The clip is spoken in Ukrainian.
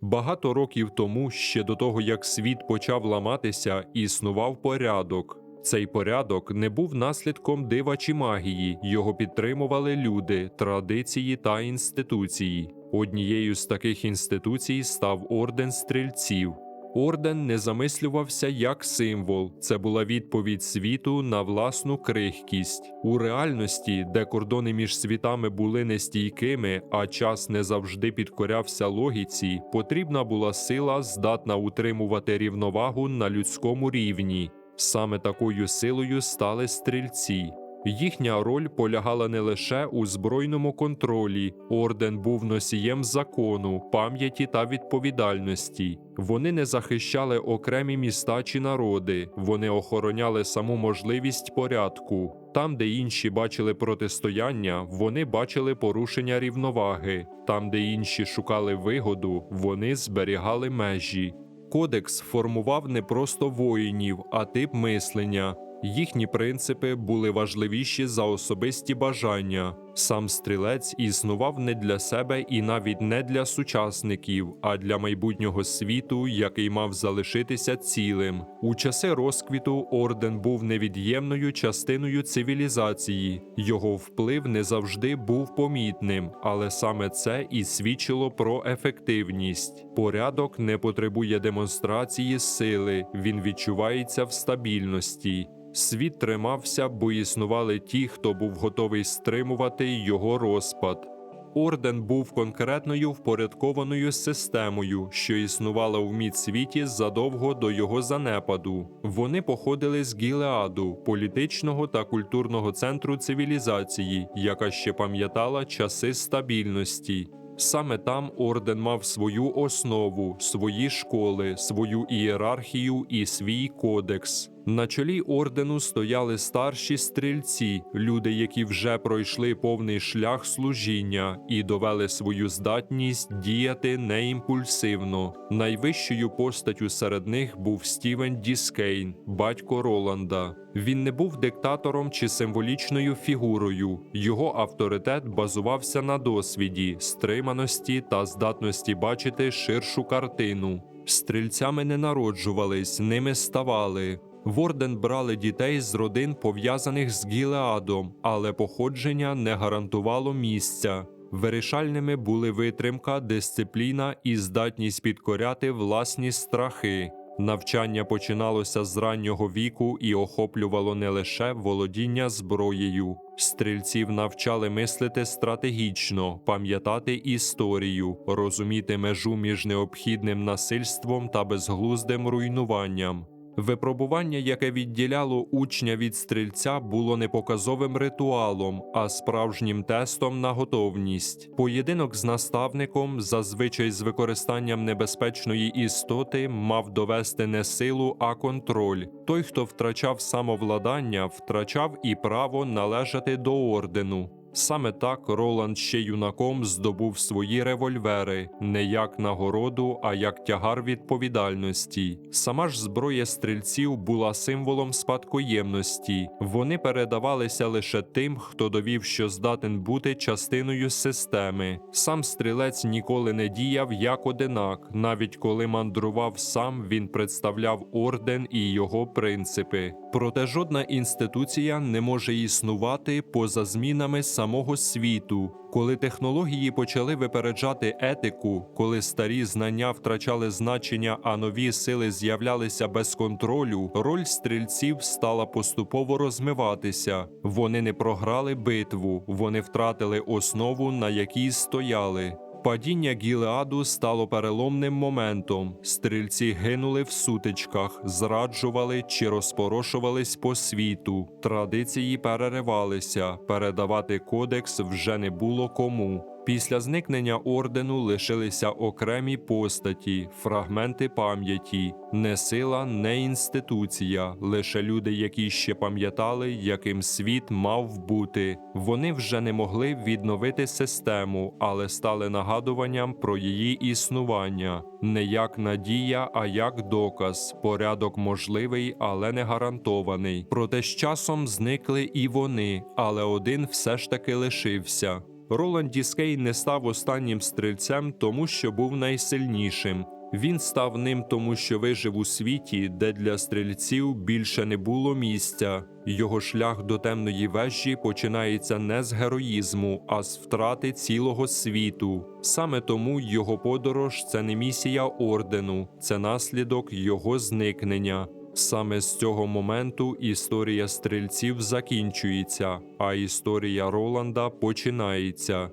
Багато років тому, ще до того як світ почав ламатися, існував порядок. Цей порядок не був наслідком дива чи магії, його підтримували люди, традиції та інституції. Однією з таких інституцій став орден стрільців. Орден не замислювався як символ, це була відповідь світу на власну крихкість. У реальності, де кордони між світами були нестійкими, а час не завжди підкорявся логіці, потрібна була сила, здатна утримувати рівновагу на людському рівні. Саме такою силою стали стрільці. Їхня роль полягала не лише у збройному контролі, орден був носієм закону, пам'яті та відповідальності. Вони не захищали окремі міста чи народи, вони охороняли саму можливість порядку. Там, де інші бачили протистояння, вони бачили порушення рівноваги. Там, де інші шукали вигоду, вони зберігали межі. Кодекс формував не просто воїнів, а тип мислення. Їхні принципи були важливіші за особисті бажання. Сам стрілець існував не для себе і навіть не для сучасників, а для майбутнього світу, який мав залишитися цілим. У часи розквіту орден був невід'ємною частиною цивілізації. Його вплив не завжди був помітним, але саме це і свідчило про ефективність. Порядок не потребує демонстрації сили, він відчувається в стабільності. Світ тримався, бо існували ті, хто був готовий стримувати його розпад. Орден був конкретною впорядкованою системою, що існувала в мідсвіті задовго до його занепаду. Вони походили з Гілеаду, політичного та культурного центру цивілізації, яка ще пам'ятала часи стабільності. Саме там орден мав свою основу, свої школи, свою ієрархію і свій кодекс. На чолі ордену стояли старші стрільці, люди, які вже пройшли повний шлях служіння і довели свою здатність діяти неімпульсивно. Найвищою постаттю серед них був Стівен Діскейн, батько Роланда. Він не був диктатором чи символічною фігурою. Його авторитет базувався на досвіді, стриманості та здатності бачити ширшу картину. Стрільцями не народжувались, ними ставали. В орден брали дітей з родин, пов'язаних з Гілеадом, але походження не гарантувало місця. Вирішальними були витримка, дисципліна і здатність підкоряти власні страхи. Навчання починалося з раннього віку і охоплювало не лише володіння зброєю. Стрільців навчали мислити стратегічно, пам'ятати історію, розуміти межу між необхідним насильством та безглуздим руйнуванням. Випробування, яке відділяло учня від стрільця, було не показовим ритуалом, а справжнім тестом на готовність. Поєдинок з наставником, зазвичай з використанням небезпечної істоти, мав довести не силу, а контроль. Той, хто втрачав самовладання, втрачав і право належати до ордену. Саме так Роланд ще юнаком здобув свої револьвери не як нагороду, а як тягар відповідальності. Сама ж зброя стрільців була символом спадкоємності. Вони передавалися лише тим, хто довів, що здатен бути частиною системи. Сам стрілець ніколи не діяв як одинак, навіть коли мандрував сам, він представляв орден і його принципи. Проте жодна інституція не може існувати поза змінами самого світу. Коли технології почали випереджати етику, коли старі знання втрачали значення, а нові сили з'являлися без контролю, роль стрільців стала поступово розмиватися. Вони не програли битву, вони втратили основу, на якій стояли. Падіння Гілеаду стало переломним моментом. Стрільці гинули в сутичках, зраджували чи розпорошувались по світу. Традиції переривалися, передавати кодекс вже не було кому. Після зникнення ордену лишилися окремі постаті, фрагменти пам'яті, не сила, не інституція, лише люди, які ще пам'ятали, яким світ мав бути. Вони вже не могли відновити систему, але стали нагадуванням про її існування не як надія, а як доказ. Порядок можливий, але не гарантований. Проте з часом зникли і вони, але один все ж таки лишився. Роланд Діскей не став останнім стрільцем, тому що був найсильнішим. Він став ним, тому що вижив у світі, де для стрільців більше не було місця. Його шлях до темної вежі починається не з героїзму, а з втрати цілого світу. Саме тому його подорож це не місія ордену, це наслідок його зникнення. Саме з цього моменту історія стрільців закінчується, а історія Роланда починається.